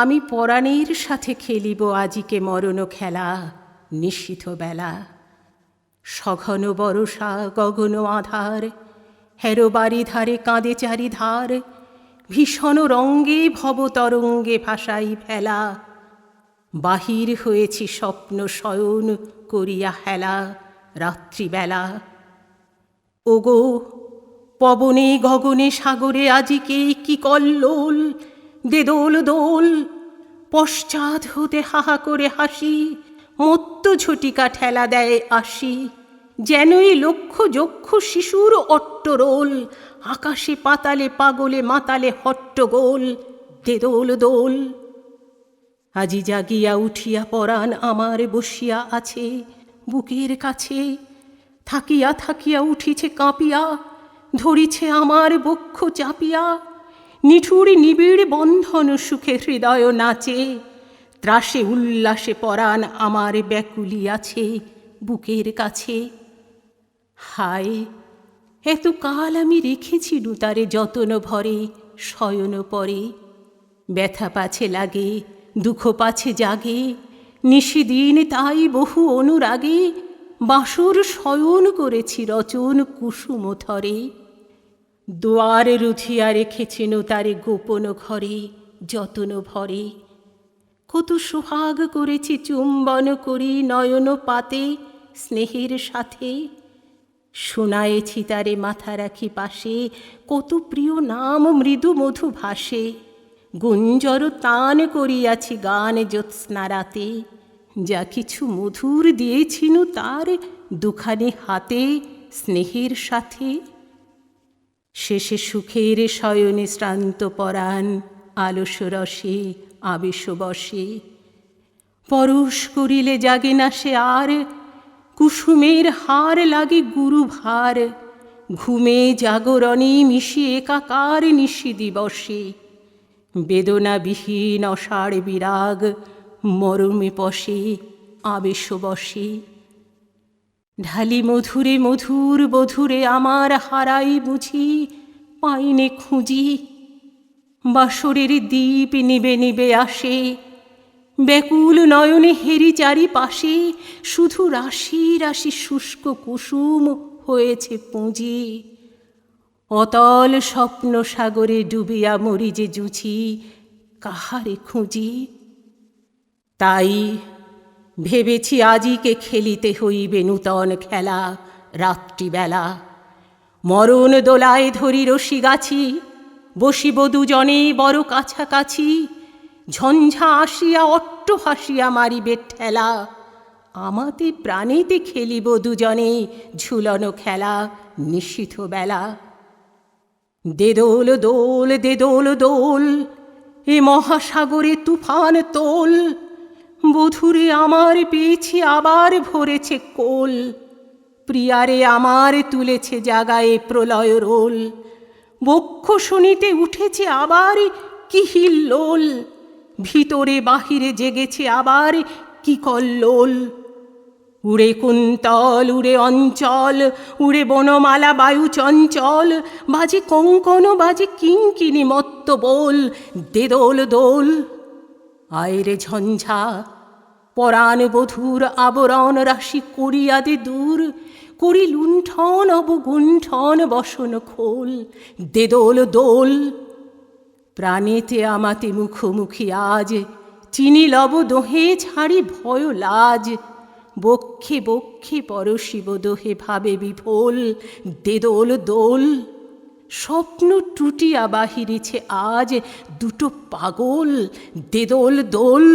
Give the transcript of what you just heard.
আমি পরাণের সাথে খেলিব আজিকে মরণ খেলা নিশীথ বেলা। সঘন বরষা, গগন আধার, হেরো বাড়ি ধারে কাঁদে চারিধার, ভীষণ রঙ্গে ভবতরঙ্গে ভাসাই ফেলা। বাহির হয়েছি স্বপ্ন শয়ন করিয়া হেলা, রাত্রিবেলা। ওগো, পবনে গগনে সাগরে আজিকে কি কল্লোল দে দোল দোল। পশ্চাৎ হতে হাহা করে হাসি, মত্ত ঝটিকা ঠেলা দেয় আসি যেনই লক্ষ যক্ষ শিশুর অট্টরোল, আকাশে পাতালে পাগলে মাতালে হট্টগোল। দে দোল দোল। আজি জাগিয়া উঠিয়া পরাণ আমার বসিয়া আছে, বুকের কাছে। থাকিয়া থাকিয়া উঠিছে কাঁপিয়া, ধরিছে আমার বক্ষ চাপিয়া। নিঠুর নিবিড় বন্ধন সুখে হৃদয় নাচে, ত্রাসে উল্লাসে পরাণ আমার ব্যাকুলি আছে বুকের কাছে। হায় এত কাল আমি রেখেছি তারে যতন ভরে, শয়ন পরে। ব্যথা পাছে লাগে, দুঃখ পাছে জাগে, নিশিদিন তাই বহু অনুরাগে বাসর শয়ন করেছি রচন কুসুম থরে। দুয়ারে রুধিয়া রেখেছেন তারে গোপন ঘরে, যতন ভরে। কত সোহাগ করেছি চুম্বন করি নয়ন পাতে, স্নেহের সাথে। শোনায়েছি তারে মাথা রাখি পাশে, কত প্রিয় নাম মৃদু মধু ভাসে। গুঞ্জর তান করিয়াছি গান জ্যোৎস্না রাতে, যা কিছু মধুর দিয়েছিনু তার দুখানি হাতে, স্নেহের সাথে। শেষে সুখের শয়নে শ্রান্ত পরাণ আলস রসে আবেশ বসে পরশ করিলে জাগে না সে আর, কুসুমের হার লাগে গুরু ভার ঘুমে জাগরণে মিশি একাকার নিশি দিবসে বেদনাবিহীন অষাঢ় বিরাগ মরমে পশে আবেশ বসে ঢালি মধুরে মধুর বধুরে আমার হারাই বুঝি, পাইনে খুঁজি। বাসরের দ্বীপ নিবে নিবে আসে, ব্যাকুল নয়নে হেরি চারিপাশে, শুধু রাশি রাশি শুষ্ক কুসুম হয়েছে পুঁজি। অতল স্বপ্ন সাগরে ডুবিয়া মরি যে জুছি, কাহারে খুঁজি? তাই ভেবেছি আজিকে খেলিতে হইবে নূতন খেলা, রাত্রিবেলা। মরণ দোলায় ধরি রশি গাছি, বসিব দুজনে বড় কাছাকাছি। ঝঞ্ঝা আসিয়া, অট্ট হাসিয়া মারিবে ঠেলা। আমাতে প্রাণেতে খেলিব দুজনে ঝুলনো খেলা, নিশীথ বেলা। দে দোল দোল দে দোল দোল, এ মহাসাগরে তুফান তোল। বধুরে আমার পেয়েছি আবার ভরেছে কোল। প্রিয়ারে আমার তুলেছে জাগায়ে প্রলয় রোল। বক্ষ শুনিতে উঠেছে আবার কি হিল্লোল ভিতরে বাহিরে জেগেছে আবার কি কল্লোল উড়ে কুন্তল, উড়ে অঞ্চল, উড়ে বনমালা বায়ু চঞ্চল, বাজে কঙ্কন, বাজে কিঙ্কিনি মত্ত বল দে দোল দোল। আয়রে ঝঞ্ঝা, পরাণ বধুর আবরণ রাশি করিয়া দে দূর, করি লুণ্ঠন অবগুণ্ঠন বসন খোল দেদোল দোল প্রাণেতে আমাতে মুখোমুখি আজ, চিনি লব দোহে ছাড়ি ভয় লাজ। বক্ষে বক্ষে পরশিব দোহে ভাবে বিফল, দে দোল দোল। স্বপ্ন টুটিয়া বাহিরেছে আজ দুটো পাগল দে দোল দোল।